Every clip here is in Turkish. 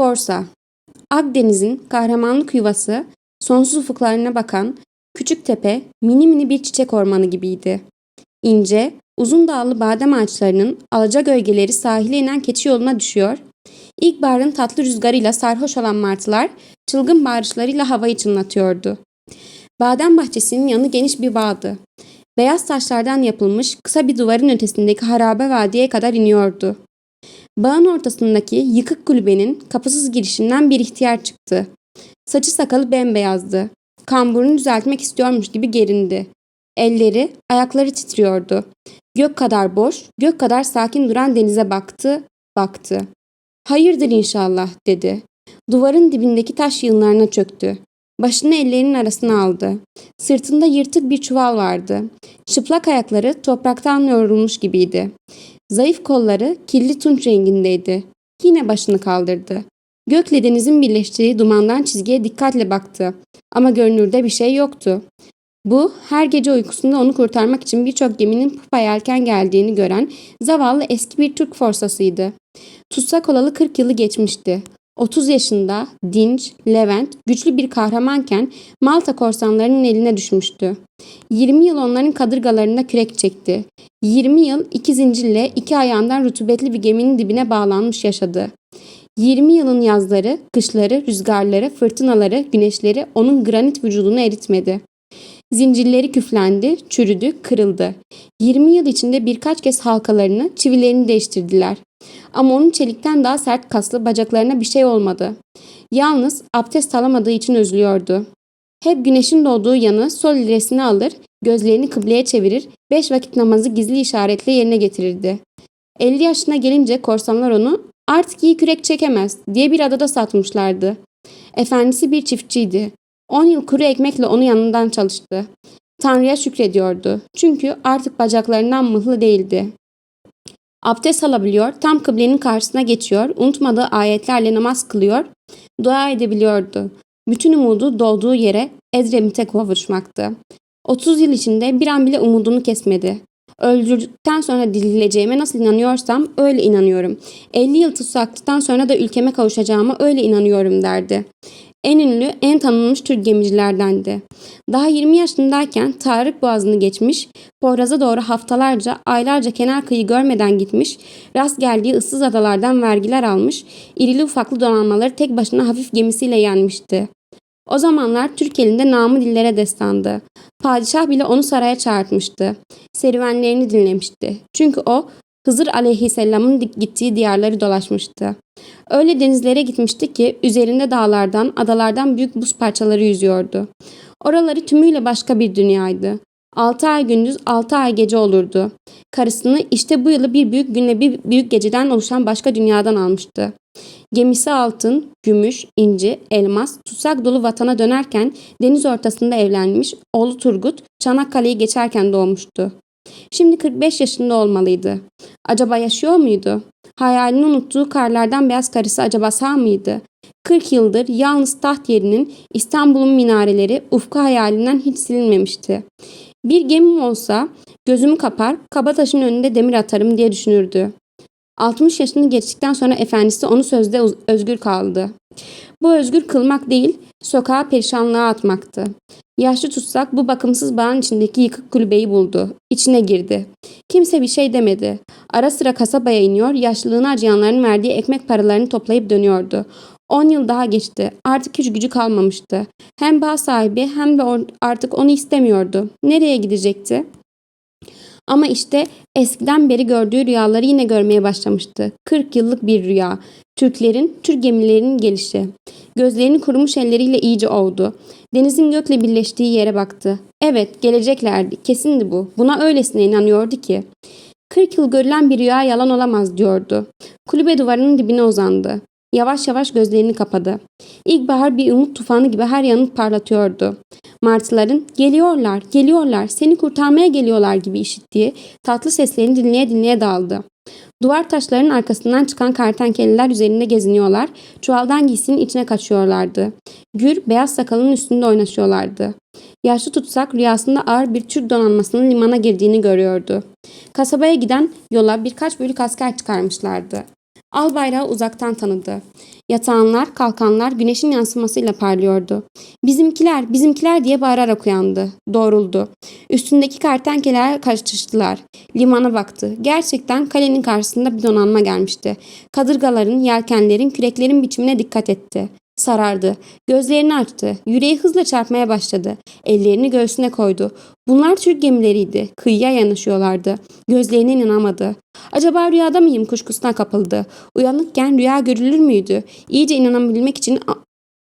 Forsa Akdeniz'in kahramanlık yuvası, sonsuz ufuklarına bakan küçük tepe mini mini bir çiçek ormanı gibiydi. İnce, uzun dağlı badem ağaçlarının alaca gölgeleri sahile inen keçi yoluna düşüyor. İlkbaharın tatlı rüzgarıyla sarhoş olan martılar çılgın bağırışlarıyla havayı çınlatıyordu. Badem bahçesinin yanı geniş bir bağdı. Beyaz taşlardan yapılmış kısa bir duvarın ötesindeki harabe vadiye kadar iniyordu. Bağın ortasındaki yıkık kulübenin kapısız girişinden bir ihtiyar çıktı. Saçı sakalı bembeyazdı. Kamburunu düzeltmek istiyormuş gibi gerindi. Elleri, ayakları titriyordu. Gök kadar boş, gök kadar sakin duran denize baktı, baktı. Hayırdır inşallah dedi. Duvarın dibindeki taş yığınlarına çöktü. Başını ellerinin arasına aldı. Sırtında yırtık bir çuval vardı. Çıplak ayakları topraktan yorulmuş gibiydi. Zayıf kolları kirli tunç rengindeydi. Yine başını kaldırdı. Gökle denizin birleştiği dumandan çizgiye dikkatle baktı. Ama görünürde bir şey yoktu. Bu her gece uykusunda onu kurtarmak için birçok geminin pupa yelken geldiğini gören zavallı eski bir Türk forsasıydı. Tutsak olalı 40 yılı geçmişti. 30 yaşında, dinç, Levent, güçlü bir kahramanken Malta korsanlarının eline düşmüştü. 20 yıl onların kadırgalarında kürek çekti. 20 yıl iki zincirle iki ayağından rutubetli bir geminin dibine bağlanmış yaşadı. 20 yılın yazları, kışları, rüzgarları, fırtınaları, güneşleri onun granit vücudunu eritmedi. Zincirleri küflendi, çürüdü, kırıldı. 20 yıl içinde birkaç kez halkalarını, çivilerini değiştirdiler. Ama onun çelikten daha sert kaslı bacaklarına bir şey olmadı. Yalnız abdest alamadığı için üzülüyordu. Hep güneşin doğduğu yanı sol ilerisine alır, gözlerini kıbleye çevirir, beş vakit namazı gizli işaretle yerine getirirdi. 50 yaşına gelince korsanlar onu artık iyi kürek çekemez diye bir adada satmışlardı. Efendisi bir çiftçiydi. 10 yıl kuru ekmekle onu yanından çalıştı. Tanrı'ya şükrediyordu. Çünkü artık bacaklarından mıhlı değildi. Abdest alabiliyor, tam kıblenin karşısına geçiyor, unutmadığı ayetlerle namaz kılıyor, dua edebiliyordu. Bütün umudu dolduğu yere Edremit'e kavuşmaktı. 30 yıl içinde bir an bile umudunu kesmedi. Öldürdükten sonra dirileceğime nasıl inanıyorsam öyle inanıyorum. 50 yıl tutsaklıktan sonra da ülkeme kavuşacağıma öyle inanıyorum derdi. En ünlü, en tanınmış Türk gemicilerdendi. Daha 20 yaşındayken Tarık Boğazı'nı geçmiş, Poyraz'a doğru haftalarca, aylarca kenar kıyı görmeden gitmiş, rast geldiği ıssız adalardan vergiler almış, irili ufaklı donanmaları tek başına hafif gemisiyle yenmişti. O zamanlar Türk elinde namı dillere destandı. Padişah bile onu saraya çağırtmıştı. Serüvenlerini dinlemişti. Çünkü o Hızır aleyhisselamın gittiği diyarları dolaşmıştı. Öyle denizlere gitmişti ki üzerinde dağlardan, adalardan büyük buz parçaları yüzüyordu. Oraları tümüyle başka bir dünyaydı. Altı ay gündüz, altı ay gece olurdu. Karısını işte bu yılı bir büyük günle bir büyük geceden oluşan başka dünyadan almıştı. Gemisi altın, gümüş, inci, elmas, tutsak dolu vatana dönerken deniz ortasında evlenmiş, oğlu Turgut Çanakkale'yi geçerken doğmuştu. Şimdi 45 yaşında olmalıydı. Acaba yaşıyor muydu? Hayalini unuttuğu karlardan beyaz karısı acaba sağ mıydı? 40 yıldır yalnız taht yerinin İstanbul'un minareleri ufku hayalinden hiç silinmemişti. Bir gemim olsa gözümü kapar, Kabataş'ın önünde demir atarım diye düşünürdü. 60 yaşını geçtikten sonra efendisi onu sözde özgür kaldı. Bu özgür kılmak değil, sokağa perişanlığa atmaktı. Yaşlı tutsak bu bakımsız bağın içindeki yıkık kulübeyi buldu. İçine girdi. Kimse bir şey demedi. Ara sıra kasabaya iniyor, yaşlılığına acıyanların verdiği ekmek paralarını toplayıp dönüyordu. On yıl daha geçti. Artık hiç gücü kalmamıştı. Hem bağ sahibi hem de artık onu istemiyordu. Nereye gidecekti? Ama işte eskiden beri gördüğü rüyaları yine görmeye başlamıştı. 40 yıllık bir rüya. Türklerin, Türk gemilerinin gelişi. Gözlerini kurumuş elleriyle iyice ovdu. Denizin gökle birleştiği yere baktı. Evet, geleceklerdi. Kesindi bu. Buna öylesine inanıyordu ki. 40 yıl görülen bir rüya yalan olamaz diyordu. Kulübe duvarının dibine uzandı. Yavaş yavaş gözlerini kapadı. İlkbahar bir umut tufanı gibi her yanını parlatıyordu. Martıların geliyorlar, geliyorlar, seni kurtarmaya geliyorlar gibi işittiği tatlı seslerini dinleye dinleye daldı. Duvar taşlarının arkasından çıkan kartenkeleler üzerinde geziniyorlar, çuvaldan giysinin içine kaçıyorlardı. Gür, beyaz sakalının üstünde oynaşıyorlardı. Yaşlı tutsak rüyasında ağır bir Türk donanmasının limana girdiğini görüyordu. Kasabaya giden yola birkaç bölük asker çıkarmışlardı. Al bayrağı uzaktan tanıdı. Yatağanlar, kalkanlar güneşin yansımasıyla parlıyordu. Bizimkiler, bizimkiler diye bağırarak uyandı. Doğruldu. Üstündeki kertenkeleler kaçıştılar. Limana baktı. Gerçekten kalenin karşısında bir donanma gelmişti. Kadırgaların, yelkenlerin, küreklerin biçimine dikkat etti. Sarardı. Gözlerini açtı. Yüreği hızla çarpmaya başladı. Ellerini göğsüne koydu. Bunlar Türk gemileriydi. Kıyıya yanaşıyorlardı. Gözlerine inanamadı. Acaba rüyada mıyım kuşkusuna kapıldı. Uyanıkken rüya görülür müydü? İyice inanabilmek için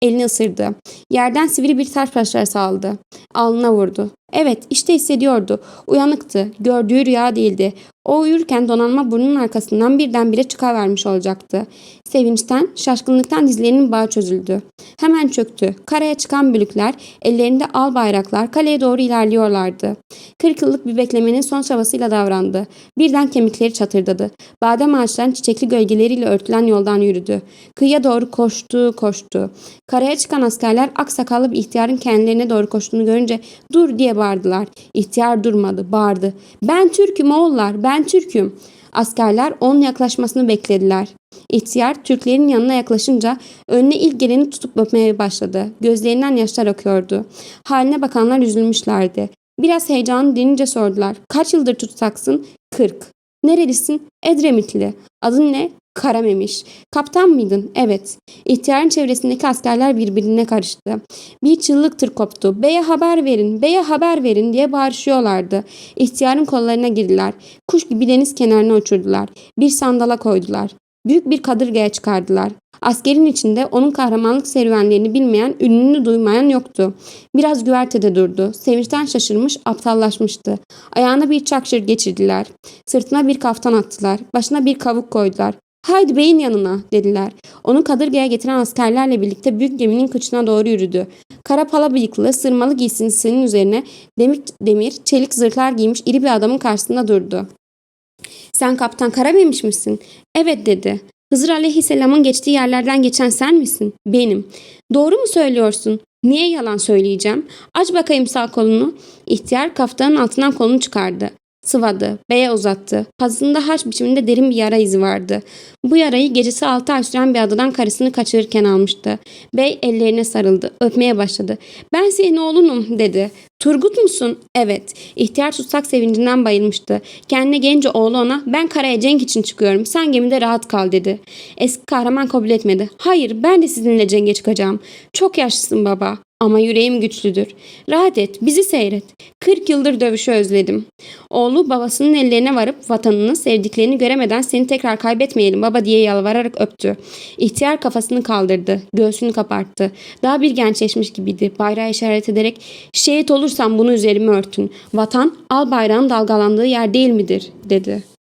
elini ısırdı. Yerden sivri bir taş parçası aldı. Alnına vurdu. Evet işte hissediyordu. Uyanıktı. Gördüğü rüya değildi. O uyurken donanma burnunun arkasından birdenbire çıkavermiş olacaktı. Sevinçten, şaşkınlıktan dizlerinin bağı çözüldü. Hemen çöktü. Karaya çıkan bölükler, ellerinde al bayraklar kaleye doğru ilerliyorlardı. Kırk yıllık bir beklemenin son çabasıyla davrandı. Birden kemikleri çatırdadı. Badem ağaçların çiçekli gölgeleriyle örtülen yoldan yürüdü. Kıyıya doğru koştu, koştu. Karaya çıkan askerler aksakallı bir ihtiyarın kendilerine doğru koştuğunu görünce dur diye bağırdılar. İhtiyar durmadı, bağırdı. Ben Türk'üm oğullar, ben Türk'üm. Askerler onun yaklaşmasını beklediler. İhtiyar Türklerin yanına yaklaşınca önüne ilk geleni tutup öpmeye başladı. Gözlerinden yaşlar akıyordu. Haline bakanlar üzülmüşlerdi. Biraz heyecanı dinince sordular. Kaç yıldır tutsaksın? Kırk. Nerelisin? Edremitli. Adın ne? Karamemiş. Kaptan mıydın? Evet. İhtiyarın çevresindeki askerler birbirine karıştı. Bir çığlık tır koptu. Beye haber verin, beye haber verin diye bağırışıyorlardı. İhtiyarın kollarına girdiler. Kuş gibi deniz kenarına uçurdular. Bir sandala koydular. Büyük bir kadırgaya çıkardılar. Askerin içinde onun kahramanlık serüvenlerini bilmeyen, ününü duymayan yoktu. Biraz güvertede durdu. Sevinçten şaşırmış, aptallaşmıştı. Ayağına bir çakşır geçirdiler. Sırtına bir kaftan attılar. Başına bir kavuk koydular. Haydi beyin yanına dediler. Onu kadırgaya getiren askerlerle birlikte büyük geminin kıçına doğru yürüdü. Kara pala bıyıklı, sırmalı giysisinin üzerine demir, demir, çelik zırhlar giymiş iri bir adamın karşısında durdu. Sen kaptan Karamemiş misin? Evet dedi. Hızır aleyhisselamın geçtiği yerlerden geçen sen misin? Benim. Doğru mu söylüyorsun? Niye yalan söyleyeceğim? Aç bakayım sağ kolunu. İhtiyar kaftanın altından kolunu çıkardı. Sıvadı, beye uzattı. Pazında haç biçiminde derin bir yara izi vardı. Bu yarayı gecesi altı ay süren bir adadan karısını kaçırırken almıştı. Bey ellerine sarıldı, öpmeye başladı. Ben senin oğlunum dedi. Turgut musun? Evet. İhtiyar tutsak sevincinden bayılmıştı. Kendine gelince oğlu ona ben karaya cenk için çıkıyorum. Sen gemide rahat kal dedi. Eski kahraman kabul etmedi. Hayır ben de sizinle cenge çıkacağım. Çok yaşlısın baba. Ama yüreğim güçlüdür. Rahat et, bizi seyret. 40 yıldır dövüşü özledim. Oğlu babasının ellerine varıp vatanını, sevdiklerini göremeden seni tekrar kaybetmeyelim baba diye yalvararak öptü. İhtiyar kafasını kaldırdı, göğsünü kaparttı. Daha bir gençleşmiş gibiydi. Bayrağı işaret ederek şehit olursam bunu üzerime örtün. Vatan al bayrağın dalgalandığı yer değil midir dedi.